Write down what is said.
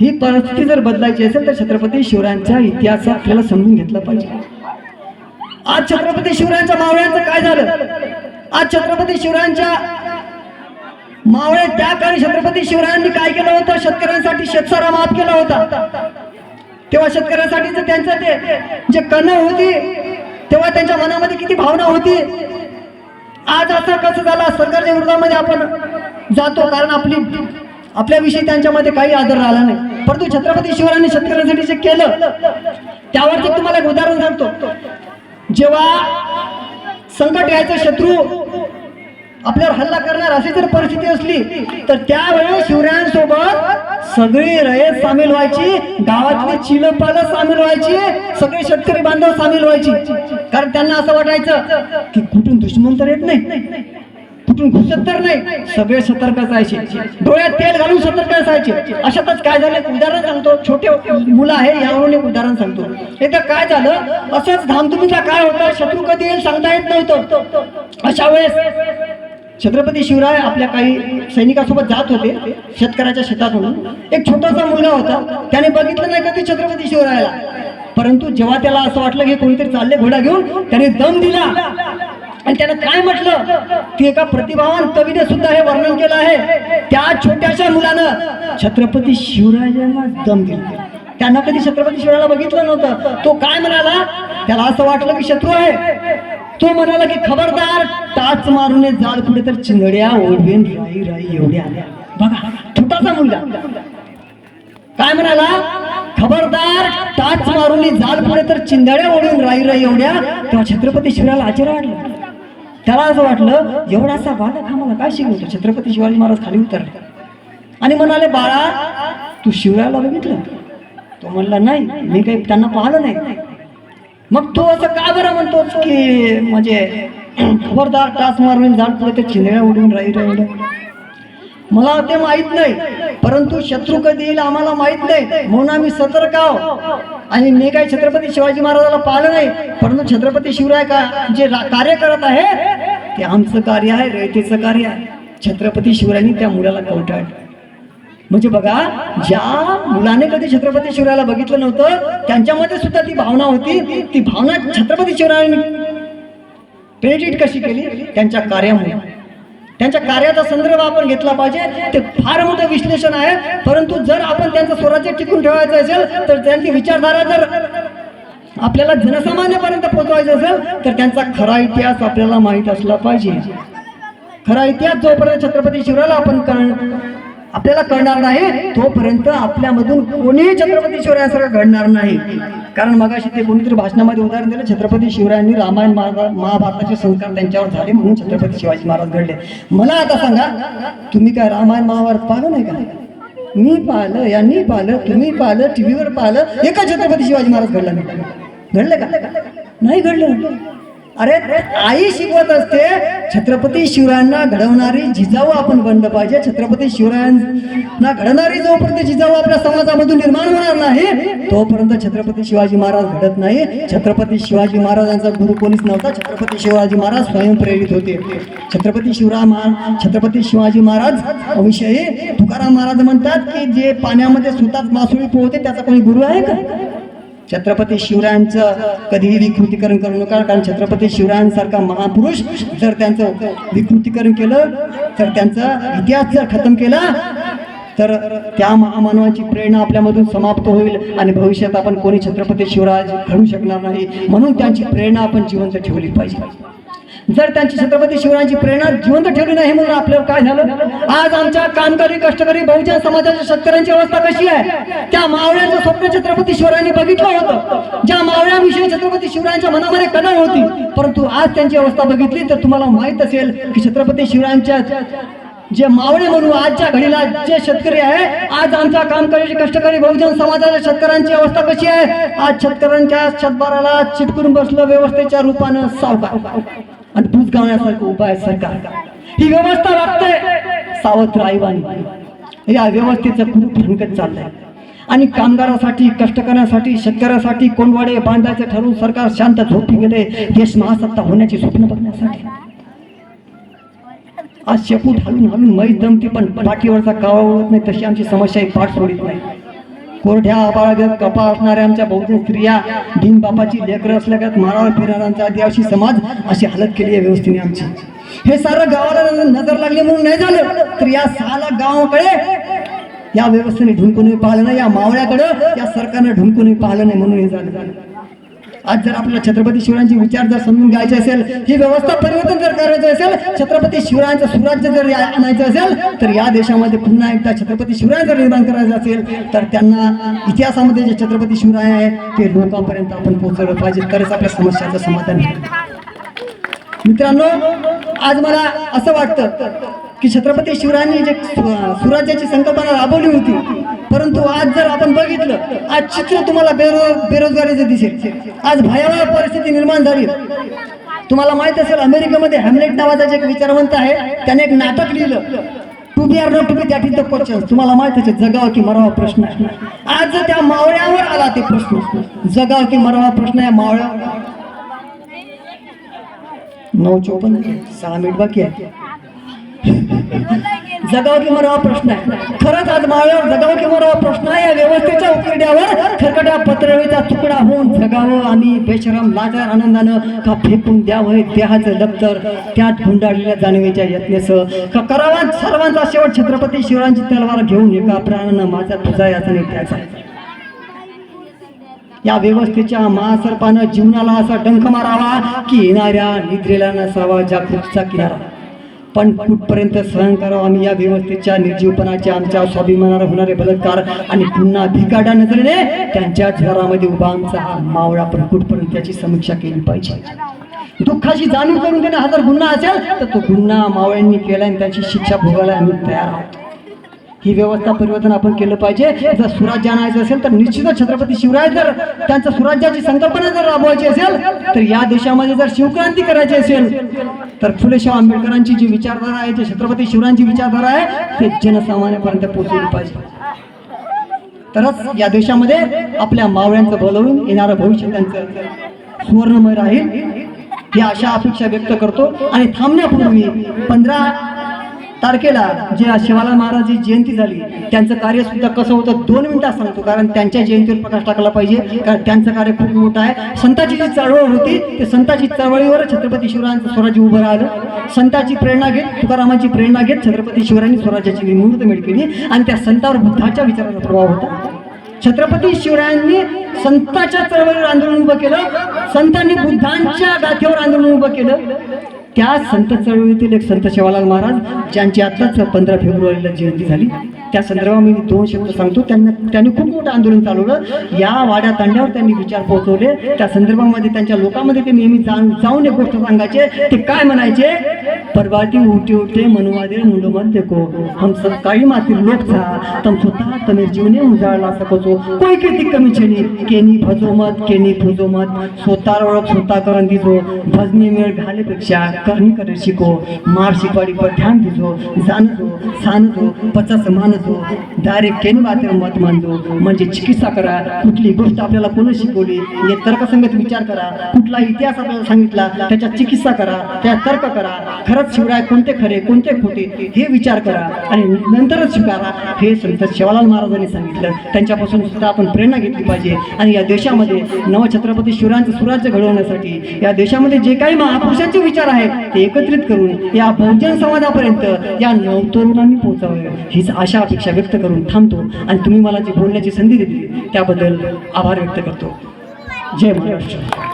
ही परिस्थिती जर बदलायची असेल तर छत्रपती शिवरायांचा इतिहास आपल्याला समजून घेतला पाहिजे. आज छत्रपती शिवरायांच्या मावळ्यांचं काय झालं? आज छत्रपती शिवरायांच्या मावळे त्या काळी छत्रपती शिवरायांनी काय केलं होतं? शेतकऱ्यांसाठी शेतसारा माफ केला होता. तेव्हा शेतकऱ्यांसाठीच त्यांचं ते जे कण होती तेव्हा त्यांच्या मनामध्ये किती भावना होती. आज असं कसं झालं? सरकारच्या विरोधामध्ये आपण जातो कारण आपली आपल्याविषयी त्यांच्यामध्ये काही आदर राहिला नाही. परंतु छत्रपती शिवरायांनी शेतकऱ्यांसाठी जे केलं त्यावरती तुम्हाला एक उदाहरण सांगतो. जेव्हा संकट यायचं शत्रू आपल्यावर हल्ला करणार अशी जर परिस्थिती असली तर त्यावेळेस शिवरायांसोबत सगळी रयत सामील व्हायची गावातली चिलपाल सामील व्हायची सगळे शेतकरी बांधव सामील व्हायची. कारण त्यांना असं वाटायचं की कुठून दुश्मन तर येत नाही. कुठून घुसत तर नाही सगळे सतर्क असायचे. डोळ्यात तेल घालून सतर्क असायचे. अशातच काय झालं? उदाहरण सांगतो. छोटे मुलं आहे यावरून एक उदाहरण सांगतो. एकदा काय झालं? असंच धामधुमीचा काय होता. शत्रू कधी येईल सांगता येत नव्हतं. अशा वेळेस छत्रपती शिवराय आपल्या काही सैनिकासोबत जात होते शेतकऱ्याच्या शेतातून एक छोटासा मुलगा होता. त्याने बघितलं नाही कधी छत्रपती शिवरायाला. परंतु जेव्हा त्याला असं वाटलं की कोणीतरी चालले घोडा घेऊन त्याने दम दिला. आणि त्यानं काय म्हटलं? की एका प्रतिभावान कवीने सुद्धा हे वर्णन केलं आहे. त्या छोट्याशा मुलानं छत्रपती शिवरायांना दम दिला. त्यांना कधी छत्रपती शिवरायाला बघितलं नव्हतं. तो काय म्हणाला? त्याला असं वाटलं की शत्रू आहे. तो म्हणाला की खबरदार टाच मारून ये पुढे तर चिंगड्या ओढवेन राई राई एवढ्या आल्या. बघा छोटासा मुलगा. काय म्हणाला? खबरदार टाच मारून जाल पुढे तर चिंदड्या ओढून राई राई एवढ्या. तेव्हा छत्रपती शिवरायाला आश्चर्य वाटलं. त्याला असं वाटलं एवढासा बालक हा मला काय शिकवतो छत्रपती शिवाजी महाराज खाली उतरले. आणि म्हणाले बाळा तू शिवरायाला बघितलं? तो म्हणला नाही मी काही त्यांना पाहिलं नाही. मग तो असं का बरं म्हणतोच की म्हणजे खबरदार टाच मारून झाड पुढे ते चिंदळ्या उडून राही राहिलं मला ते माहीत नाही. परंतु शत्रू कधी येईल आम्हाला माहीत नाही. म्हणून आम्ही सतर्क आहोत. आणि मी काही छत्रपती शिवाजी महाराजाला पाहिलं नाही परंतु छत्रपती शिवराय का जे कार्य करत आहे ते आमचं कार्य आहे रयतेचं कार्य आहे. छत्रपती शिवरायांनी त्या मुलाला कवटाळलं. म्हणजे बघा ज्या मुलाने कधी छत्रपती शिवरायाला बघितलं नव्हतं त्यांच्यामध्ये सुद्धा ती भावना होती. ती भावना छत्रपती शिवरायांनी प्रेरित कशी केली? त्यांच्या कार्यामुळे. त्यांच्या कार्याचा संदर्भ आपण घेतला पाहिजे. ते फार मोठं विश्लेषण आहे. परंतु जर आपण त्यांचं स्वराज्य टिकून ठेवायचं असेल तर त्यांची विचारधारा जर आपल्याला जनसामान्यापर्यंत पोहोचवायचं असेल तर त्यांचा खरा इतिहास आपल्याला माहीत असला पाहिजे. खरा इतिहास जोपर्यंत छत्रपती शिवराला आपण कारण आपल्याला कळणार नाही तोपर्यंत आपल्यामधून कोणीही छत्रपती शिवरायांसारखं घडणार नाही. कारण मगाशी ते कोणीतरी भाषणामध्ये उदाहरण दिलं छत्रपती शिवरायांनी रामायण महाभारताचे संस्कार त्यांच्यावर झाले म्हणून छत्रपती शिवाजी महाराज घडले. मला आता सांगा तुम्ही काय रामायण महाभारत पाहिलं नाही का? मी पाहिलं यांनी पाहिलं तुम्ही पाहिलं टीव्हीवर पाहिलं एका छत्रपती शिवाजी महाराज घडला नाही. घडलं का? नाही घडलं. अरे आई शिकवत असते छत्रपती शिवरायांना घडवणारी जिजाऊ आपण बनलं पाहिजे. छत्रपती शिवरायांना घडणारी जोपर्यंत जिजाऊ आपल्या समाजामधून निर्माण होणार नाही तोपर्यंत छत्रपती शिवाजी महाराज घडत नाही. छत्रपती शिवाजी महाराजांचा गुरु कोणीच नव्हता. छत्रपती शिवाजी महाराज स्वयंप्रेरित होते. छत्रपती शिवराय महाराज छत्रपती शिवाजी महाराज विषयी तुकाराम महाराज म्हणतात की जे पाण्यामध्ये स्वतःच मासुळी पोहते त्याचा कोणी गुरु आहे का? छत्रपती शिवरायांचं कधीही विकृतीकरण करू नका कारण छत्रपती शिवरायांसारखा महापुरुष जर त्यांचं विकृतीकरण केलं तर त्यांचा इतिहास जर खतम केला तर त्या महामानवाची प्रेरणा आपल्यामधून समाप्त होईल आणि भविष्यात आपण कोणी छत्रपती शिवराज घडू शकणार नाही. म्हणून त्यांची प्रेरणा आपण जिवंत ठेवली पाहिजे. जर त्यांची छत्रपती शिवरायांची प्रेरणा जिवंत ठेवली नाही म्हणून आपल्याला काय झालं? आज आमच्या कामकरी कष्टकरी बहुजन समाजाच्या शेतकऱ्यांची अवस्था कशी आहे? त्या मावळ्यांचं स्वप्न छत्रपती शिवरायांनी बघितलं होतं. ज्या मावळ्याविषयी छत्रपती शिवरायांच्या मनामध्ये कणा होती परंतु आज त्यांची अवस्था बघितली तर तुम्हाला माहीत असेल की छत्रपती शिवरायांच्या जे मावळे म्हणून आजच्या घडीला जे शेतकरी आहे आज आमच्या कामकरी कष्टकरी बहुजन समाजाच्या शेतकऱ्यांची अवस्था कशी आहे? आज शेतकऱ्यांच्या छतबाराला चिटकून बसलं व्यवस्थेच्या रूपानं सावकार. आणि गावण्यासारखं उभा आहे सरकार. ही व्यवस्था लागते सावत्र राईवानी या व्यवस्थेचं खूप भंकत चाललंय. आणि कामगारासाठी कष्टकऱ्यांसाठी शेतकऱ्यासाठी कोंडवाडे बांधायचं ठरवून सरकार शांत झोपी गेले. देश महासत्ता होण्याची स्वप्न बघण्यासाठी. आज शेपूट हलून हलून मैस दमती पण पाठीवरचा कावा ओळत नाही तशी आमची समस्या एक पाठ सोडित नाही. कोरढ्या आबाळगत कपा असणाऱ्या आमच्या बहुतेक स्त्रिया भीम बापाची लेकरं असल्यागत मारावर फिरणाऱ्यांचा आदिवासी समाज अशी हालत केली आहे व्यवस्थेने आमची. हे सारं गावाला नजर लागली म्हणून नाही झालं तर या साला गावाकडे या व्यवस्थेने ढुंकूनही पाहिलं नाही या मावळ्याकडं या सरकारनं ढुंकूनही पाहिलं नाही म्हणून हे झालं झालं. आज जर आपल्याला छत्रपती शिवरायांचे विचार जर समजून घ्यायचे असेल ही व्यवस्था परिवर्तन जर करायचं असेल छत्रपती शिवरायांचं स्वराज्य जर आणायचं असेल तर या देशामध्ये पुन्हा एकदा छत्रपती शिवराय जर निर्माण करायचं असेल तर त्यांना इतिहासामध्ये जे छत्रपती शिवराय आहे ते लोकांपर्यंत आपण पोहोचवलं पाहिजे. तरच आपल्या समस्याचं समाधान मित्रांनो आज मला असं वाटतं की छत्रपती शिवरायांनी जे स्वराज्याची संकल्पना राबवली होती परंतु आज जर आपण बघितलं आज चित्र तुम्हाला बेरो बेरोजगारीचं दिसेल. आज भयावह परिस्थिती निर्माण झाली. तुम्हाला माहीत असेल अमेरिकेमध्ये हॅमलेट नावाचा जे एक विचारवंत आहे त्याने एक नाटक लिहिलं. To be or not to be that is the question तुम्हाला माहीत असेल जगाव की मरावा प्रश्न. आज जर त्या मावळ्यावर आला ते प्रश्न. जगाव की मरावा प्रश्न आहे मावळ्यावर. नऊ चोपन्न सहा मिनिट बाकी आहे जगाव की मरावा प्रश्न आहे. खरंच आज मावळ्यावर जगाव की मरावा प्रश्न आहे. या व्यवस्थेच्या उकिरड्यावर खरकट्या पत्रवेचा तुकडा होऊन जगावं आम्ही बेशरम लाचार आनंदानं का फेकून द्यावं हे देहाचं दप्तर त्यात गुंडाळलेल्या जाणीवेच्या यत्नेसह. का करावा सर्वांचा शेवट छत्रपती शिवरायांची तलवार घेऊन एका प्राणानं माझा तुझा याचा नेत्याचा या व्यवस्थेच्या महासर्पानं जीवनाला असा डंख मारावा की येणाऱ्या निद्रेला नसावा जागृतीचा किनारा. पण कुठपर्यंत सहन करावं? आम्ही या व्यवस्थेच्या निर्जीवपणाच्या आमच्या स्वाभिमानावर होणारे बलात्कार आणि पुन्हा भिकाडा नजरेने त्यांच्या घरामध्ये उभा आमचा हा मावळा पण कुठपर्यंत त्याची समीक्षा केली पाहिजे. दुःखाची जाणीव करून देणे हा जर गुन्हा असेल तर तो गुन्हा मावळ्यांनी केला आणि त्याची शिक्षा भोगायला आम्ही तयार आहोत. ही व्यवस्था परिवर्तन आपण केलं पाहिजे. जर सुराज्य आणायचं असेल तर निश्चितच छत्रपती शिवराय जर त्यांचं सुराज्याची संकल्पना जर राबवायची असेल तर या देशामध्ये जर शिवक्रांती करायची असेल तर फुलेशाह आंबेडकरांची जी विचारधारा आहे जे छत्रपती शिवरायांची विचारधारा आहे ते जनसामान्यापर्यंत पोहोचली पाहिजे. तरच या देशामध्ये आपल्या मावळ्यांचं भलवून येणारं भविष्य त्यांचं सुवर्णमय राहील. ही अशा अपेक्षा व्यक्त करतो. आणि थांबण्यापूर्वी पंधरा तारखेला जे शिवाला महाराजची जयंती झाली त्यांचं कार्य सुद्धा कसं होतं दोन मिनिटात सांगतो कारण त्यांच्या जयंतीवर प्रकाश टाकला पाहिजे कारण त्यांचं कार्य खूप मोठं आहे. संताची जी चळवळ होती ते संताची चळवळीवर छत्रपती शिवरायांचं स्वराज्य उभं राहिलं. संताची प्रेरणा घेत तुकारामाची प्रेरणा घेत छत्रपती शिवरायांनी स्वराज्याची मुहूर्तमेढ केली आणि त्या संतावर बुद्धाच्या विचाराचा प्रभाव होता. छत्रपती शिवरायांनी संताच्या चळवळीवर आंदोलन उभं केलं संतांनी बुद्धांच्या गाथेवर आंदोलन उभं केलं. त्या संत चळवळीतील एक संत शिवालाल महाराज ज्यांची आत्ताच पंधरा फेब्रुवारीला जयंती झाली. त्या संदर्भात मी दोन शब्द सांगतो. त्यांना त्यांनी खूप मोठं आंदोलन चालवलं. या वाड्या तांड्यावर त्यांनी विचार पोहोचवले. त्या संदर्भामध्ये त्यांच्या लोकांमध्ये ते नेहमी जाऊन जाऊन एक गोष्ट सांगायचे. ते काय म्हणायचे? परवाटी उठे उठे मनुवादे मुंडो मुंडोमत देखो। हम सब काळी माती लोक था तम स्वतः तमे जीवने उजाड़ला सको छो। कोई किती कमी छे छेनी केनी भजो मत केनी फुजो मत। स्वतः ओळख स्वतः करून दिसो भजनी मेळ घाले पेक्षा करणी करे शिको। मार शिकवाडी पर ध्यान दिसो जान दो सान दो पचास मान दो डायरेक्ट केनी मात्र मत मान दो म्हणजे चिकित्सा करा कुठली गोष्ट आपल्याला कोणी शिकवली हे तर्कसंगत विचार करा। कुठला इतिहास आपल्याला सांगितला त्याच्या चिकित्सा करा त्या तर्क करा। खरं खरंच शिवराय कोणते खरे कोणते खोटे हे विचार करा आणि नंतरच स्वीकारा हे संत शिवालाल महाराजांनी सांगितलं. त्यांच्यापासून सुद्धा आपण प्रेरणा घेतली पाहिजे. आणि या देशामध्ये नवछत्रपती शिवरायांचं स्वराज्य घडवण्यासाठी या देशामध्ये जे काही महापुरुषांचे विचार आहेत ते एकत्रित करून या बहुजन समाजापर्यंत या नवतरुणांनी पोहोचावे. हीच आशा अपेक्षा व्यक्त करून थांबतो. आणि तुम्ही मला जी बोलण्याची संधी दिली त्याबद्दल आभार व्यक्त करतो. जय महाराष्ट्र.